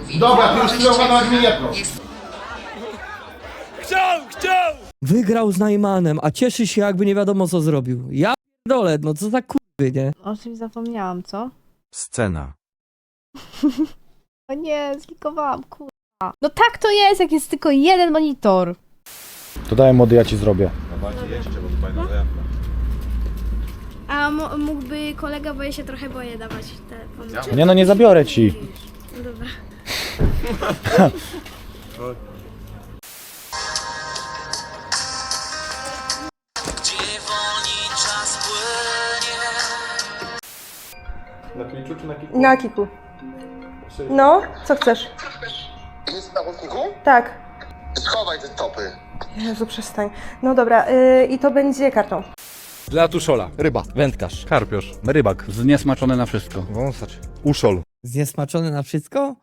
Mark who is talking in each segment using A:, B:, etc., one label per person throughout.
A: Mówi,
B: Dobra, ty już
A: wolnościowy
B: tyle nawet mnie nie proś.
A: jest
C: Wygrał z Najmanem, a cieszy się jakby nie wiadomo co zrobił. Ja dole, no co za kurwy, nie?
D: O czymś zapomniałam, co?
E: Scena.
D: O nie, zlikowałam, kurwa. No tak to jest, jak jest tylko jeden monitor.
F: To daj młody, ja ci zrobię.
G: A mo- mógłby kolega, bo ja się trochę boję dawać telefon. Czy-
F: Nie no, nie zabiorę ci.
G: No dobra.
H: Na kiku. No, co chcesz?
B: Jest na chodniku?
H: Tak.
B: Schowaj te topy.
H: Jezu, przestań. No dobra, yy, i to będzie kartą.
E: Dla tuszola.
F: Ryba.
E: Wędkarz.
F: Karpiosz. Rybak.
E: Zniesmaczony na wszystko.
F: Wąsacz. Uszol.
C: Zniesmaczony na wszystko?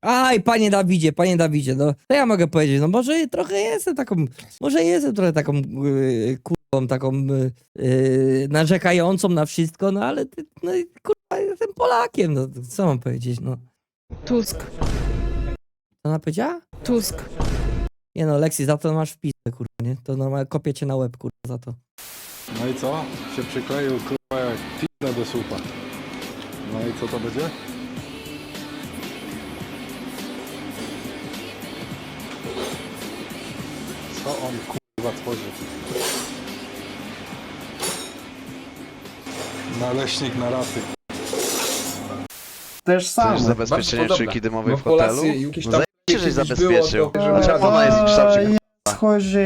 C: Aj, panie Dawidzie, panie Dawidzie, no to ja mogę powiedzieć, no może trochę jestem taką, może jestem trochę taką yy, kurwą, taką yy, yy, narzekającą na wszystko, no ale ty, no i kurwa jestem Polakiem, no co mam powiedzieć, no.
D: Tusk.
C: Co ona powiedziała?
D: Tusk.
C: Nie no, Lexi, za to masz wpisy, kurwa, nie? To normalnie kopię cię na łeb, kurwa, za to.
I: No i co? Się przykleił kurwa jak pizza do słupa. No i co to będzie? Co on kurwa tworzy? Naleśnik na raty.
J: Też samo.
E: zabezpieczenie
J: Bardzo podobne.
E: dymowej
J: No
E: w hotelu?
J: Polacy jakieś
E: No
J: tam
E: żeś
J: kiedyś
E: zabezpieczył.
J: było, to-
E: Znaczy, ona jest w kształcie
H: Schodzi.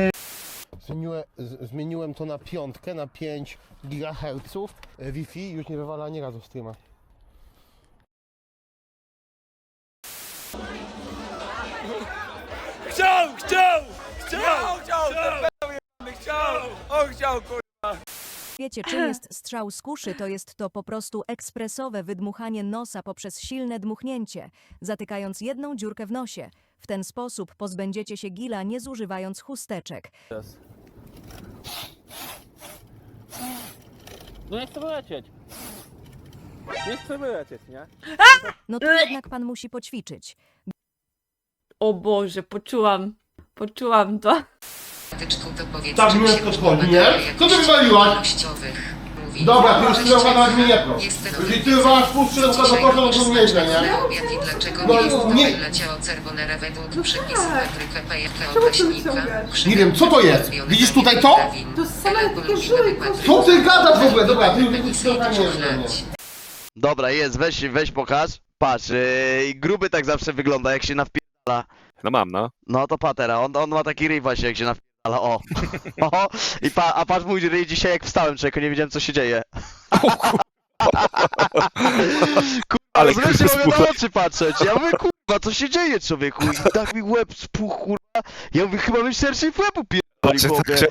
B: Zmieniłem, zmieniłem to na piątkę, na 5 GHz. E, Wi-Fi już nie wywala ani razu streama.
A: Wiecie, czym jest strzał z kuszy? To jest to po prostu ekspresowe wydmuchanie nosa poprzez silne dmuchnięcie, zatykając jedną dziurkę w nosie. W ten sposób pozbędziecie się gila, nie zużywając chusteczek.
J: No nie chcę wylecieć. Nie chcę wylecieć, nie?
A: No to jednak pan musi poćwiczyć.
D: O Boże, poczułam. Poczułam to.
B: Tak mnie podchodzi, nie? Co ty wywaliłaś? Dobra, ty już tyle nawet mnie nie proś. Jeżeli ty wywalasz pół skrzydełka do kosza, no to nieźle, nie?
A: I dlaczego
B: No,
A: nie jest to
B: nie-
A: wyleciało czerwone według przepisów Patryka PFK Okaśnika?
B: Nie wiem, co to jest? Widzisz tutaj to?
A: To same takie żyły.
B: Co ty gadasz w ogóle? Dobra, ty już tego skrzydełka nie jest dla mnie.
E: Dobra, jest, weź, weź pokaż. Patrz, yy, gruby tak zawsze wygląda, jak się nawpierdala.
I: No mam, no.
E: No to patera, on, on ma taki ryj właśnie, jak się nawpierdala, o. o I pa, a patrz mój ryj dzisiaj jak wstałem, człowieku, nie wiedziałem co się dzieje. kurwa,
I: Ale
E: rozumiesz, nie
I: kurwa,
E: mogę na oczy patrzeć. Ja mówię, kurwa, co się dzieje, człowieku? I tak mi łeb spuchł, kurwa. Ja mówię, chyba bym szerszy w łeb upierdolił, chłopie.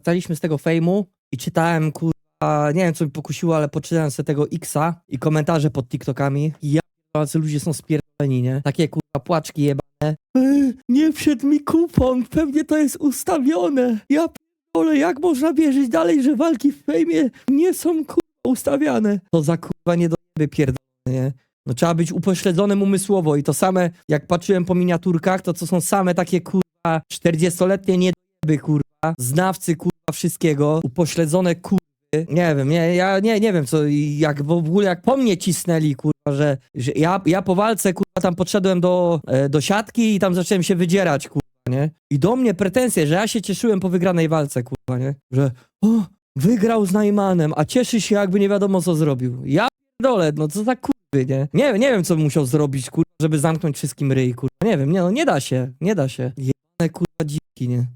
C: Staliśmy z tego fejmu i czytałem, kurwa, nie wiem co mi pokusiło, ale poczytałem sobie tego Xa i komentarze pod TikTokami. I Ja jacy ludzie są spierdoleni, nie? Takie kurwa płaczki jebane. Yy, nie wszedł mi kupon, pewnie to jest ustawione. Ja pierdolę, jak można wierzyć dalej, że walki w fejmie nie są kurwa ustawiane? To za kurwa nie do pierdolone, nie? No trzeba być upośledzonym umysłowo i to same, jak patrzyłem po miniaturkach, to co są same takie kurwa 40-letnie niedojeby kurwa, znawcy kurwa wszystkiego, upośledzone kurwy. Nie wiem, nie, ja nie, nie wiem co, jak w ogóle jak po mnie cisnęli kurwa, że, że ja, ja po walce kurwa tam podszedłem do, e, do siatki i tam zacząłem się wydzierać kurwa, nie? I do mnie pretensje, że ja się cieszyłem po wygranej walce kurwa, nie? Że o, wygrał z Najmanem, a cieszy się jakby nie wiadomo co zrobił. Ja dole, no co za kurwy, nie? Nie, nie wiem co musiał zrobić kurwa, żeby zamknąć wszystkim ryj kurwa. Nie wiem, nie no nie da się, nie da się. Jebane kurwa dziki, nie?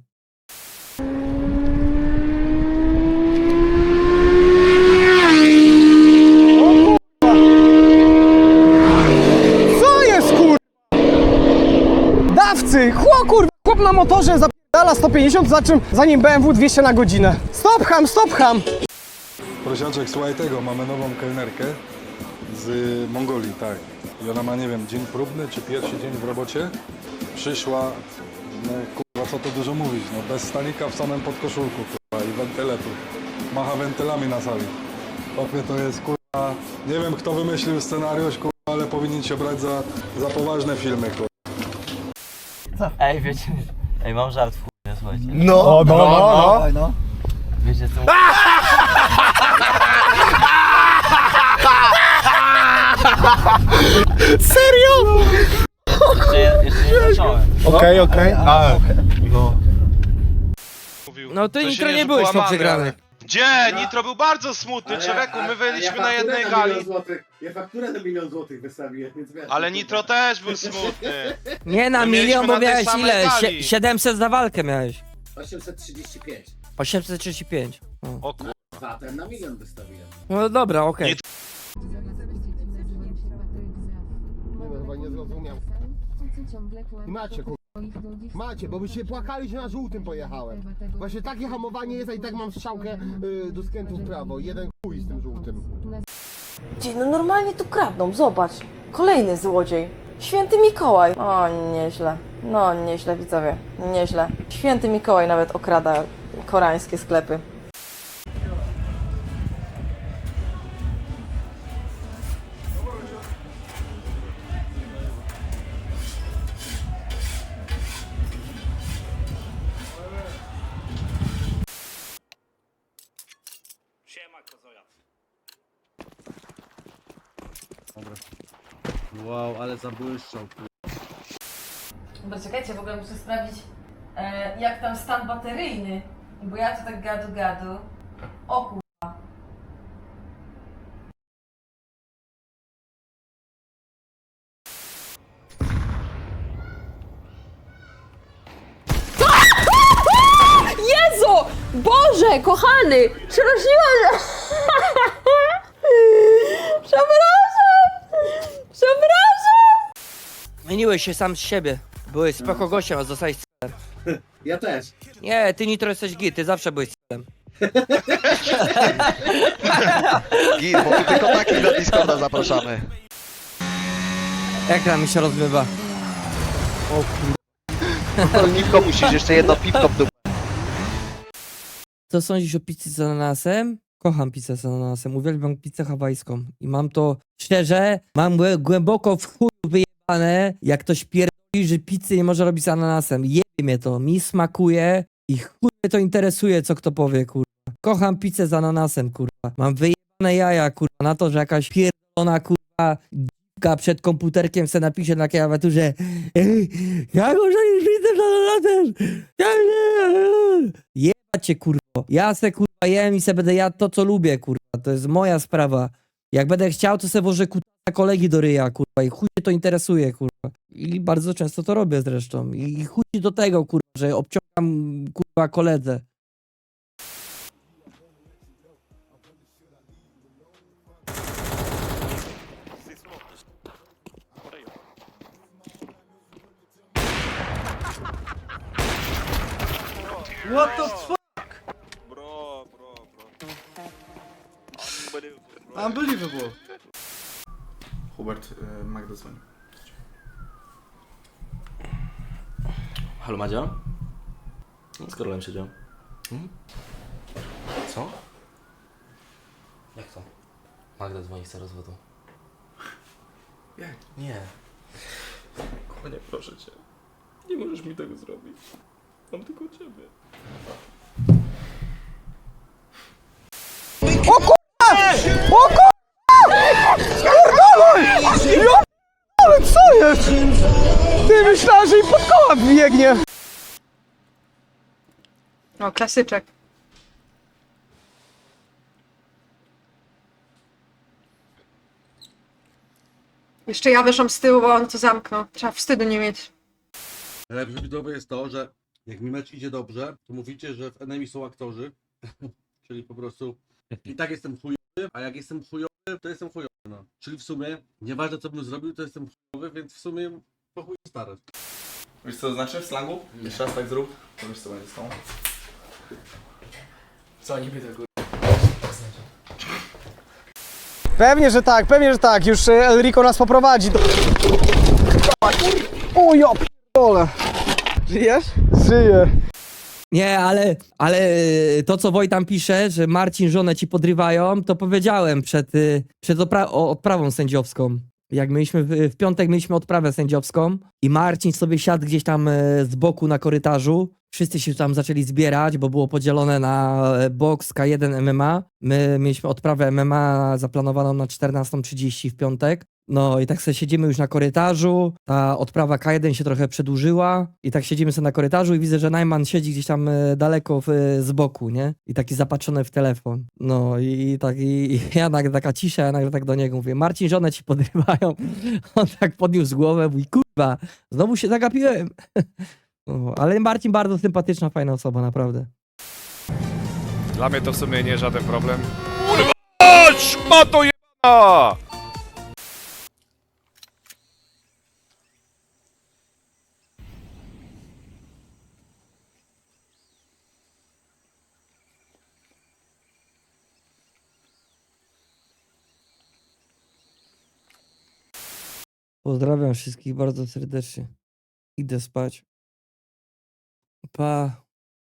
H: Co jest kur... Chłop kur... Chłop na motorze zapierdala 150, za czym za nim BMW 200 na godzinę. Stop ham, stop ham!
I: Prosiaczek, słuchaj tego, mamy nową kelnerkę z Mongolii, tak. I ona ma, nie wiem, dzień próbny, czy pierwszy dzień w robocie. Przyszła, no kurwa, co to dużo mówić, no bez stanika w samym podkoszulku, kurwa, i wentyletu. Macha wentylami na sali. Opie to jest, kurwa, nie wiem kto wymyślił scenariusz, kurwa, ale powinien się brać za, za poważne filmy, kurwa.
J: Ej, wiecie, ej, mam żart w chuj, słuchajcie.
F: No, no, no, no.
J: Wiecie co?
F: Serio?
J: Jeszcze, jeszcze nie zacząłem.
F: Okej, okej.
C: No ty nitro nie byłeś po przegranych.
E: Gdzie? Nitro był bardzo smutny, człowieku, my byliśmy na jednej gali.
B: Ja fakturę na milion złotych wystawiłem, więc wiesz.
E: Ale Nitro też był smutny.
C: Nie na
E: My mieliśmy
C: milion, bo
E: na tej
C: miałeś
E: samej
C: ile?
E: gali.
C: Sie- 700 za walkę miałeś.
B: 835.
C: 835. O.
E: O kur...
B: Zatem na milion wystawiłem.
C: No dobra, okej.
E: Nie-
B: chyba nie zrozumiał. Macie, kur... Macie, bo byście płakali, że na żółtym pojechałem. Właśnie takie hamowanie jest, a i tak mam strzałkę y, do skrętu w prawo. Jeden chuj z tym żółtym.
K: No normalnie tu kradną, zobacz. Kolejny złodziej. Święty Mikołaj. O, nieźle. No, nieźle widzowie. Nieźle. Święty Mikołaj nawet okrada koreańskie sklepy.
J: Wow, ale zabłyszczał.
K: Dobra, czekajcie, w ogóle muszę sprawdzić, e, jak tam stan bateryjny. Bo ja tu tak gadu gadu. O kur...
D: Jezu! Boże, kochany! Przeraziłam
C: Zmieniłeś się sam z siebie. Byłeś spoko gościem, a zostałeś c***em.
B: Ja też.
C: Nie, ty nitro jesteś git, ty zawsze byłeś c***em.
E: Gil, bo tylko takich na Discorda zapraszamy.
C: Ekran mi się rozmywa.
E: Piwko musisz, jeszcze jedno piwko w dupę.
C: Co sądzisz o pizzy z ananasem? Kocham pizzę z ananasem, uwielbiam pizzę hawajską. I mam to, szczerze, mam głę- głęboko w chuj jak ktoś pierdoli, że pizzy nie może robić z ananasem. Jebie mnie to, mi smakuje i chuj mnie to interesuje, co kto powie, kurwa. Kocham pizzę z ananasem, kurwa. Mam wyjebane jaja, kurwa, na to, że jakaś pierdolona, kurwa, dziwka przed komputerkiem se napisze na klawiaturze jak można jeść pizzę z ananasem? Ja nie. Jebać cię, kurwo. Ja se, kurwa, jem i se będę jadł to, co lubię, kurwa. To jest moja sprawa. Jak będę chciał, to se włożę kutasa kolegi do ryja, kurwa. I chuj mnie to interesuje, kurwa. I bardzo często to robię zresztą. I chuj do tego, kurwa, że obciągam, kurwa, koledze.
J: What the fuck? Unbelievable.
L: Hubert, y, Magda dzwoni.
J: Halo Madzia? No, z Karolem siedział. Hmm? Co? Jak to? Magda dzwoni chce rozwodu.
L: Jak?
J: Nie.
L: Kochanie, proszę cię. Nie możesz mi tego zrobić. Mam tylko ciebie.
H: O kurwa! Spierdolaj! Ja ale co jest? Ty myślałem, że i pod koła biegnie.
D: O, klasyczek. Jeszcze ja wyszłam z tyłu, bo on to zamknął. Trzeba wstydu nie mieć.
L: Najlepsze widzowe jest to, że jak mi mecz idzie dobrze, to mówicie, że w enemy są aktorzy. Czyli po prostu i tak jestem chujowy, a jak jestem chujowy, to jestem chujowy. No. Czyli w sumie, nieważne co bym zrobił, to jestem chujowy, więc w sumie po chuj stare.
M: Wiesz co to znaczy w slangu? Jeszcze raz tak zrób, to wiesz co będzie z tą. Co niby to kur...
H: Pewnie, że tak, pewnie, że tak. Już e, Elrico nas poprowadzi. Do... O ja p***ole. Żyjesz? Żyję.
C: Nie, ale, ale y, to, co Wojtan pisze, że Marcin żonę ci podrywają, to powiedziałem przed, y, przed opra- odprawą sędziowską. Jak mieliśmy w, w piątek mieliśmy odprawę sędziowską i Marcin sobie siadł gdzieś tam e, z boku na korytarzu. Wszyscy się tam zaczęli zbierać, bo było podzielone na e, box K1 MMA. My mieliśmy odprawę MMA zaplanowaną na 14.30 w piątek. No i tak sobie siedzimy już na korytarzu, ta odprawa K1 się trochę przedłużyła i tak siedzimy sobie na korytarzu i widzę, że Najman siedzi gdzieś tam e, daleko w, z boku, nie? I taki zapatrzony w telefon. No i tak i, i ja nagle taka cisza, ja nagle tak do niego mówię, Marcin, żonę ci podrywają. On tak podniósł głowę, mówi, kurwa, znowu się zagapiłem. No, ale Marcin bardzo sympatyczna, fajna osoba, naprawdę.
F: Dla mnie to w sumie nie żaden problem. Kurwa! Szmato jebana!
C: Pozdrawiam wszystkich bardzo serdecznie. Idę spać. Pa.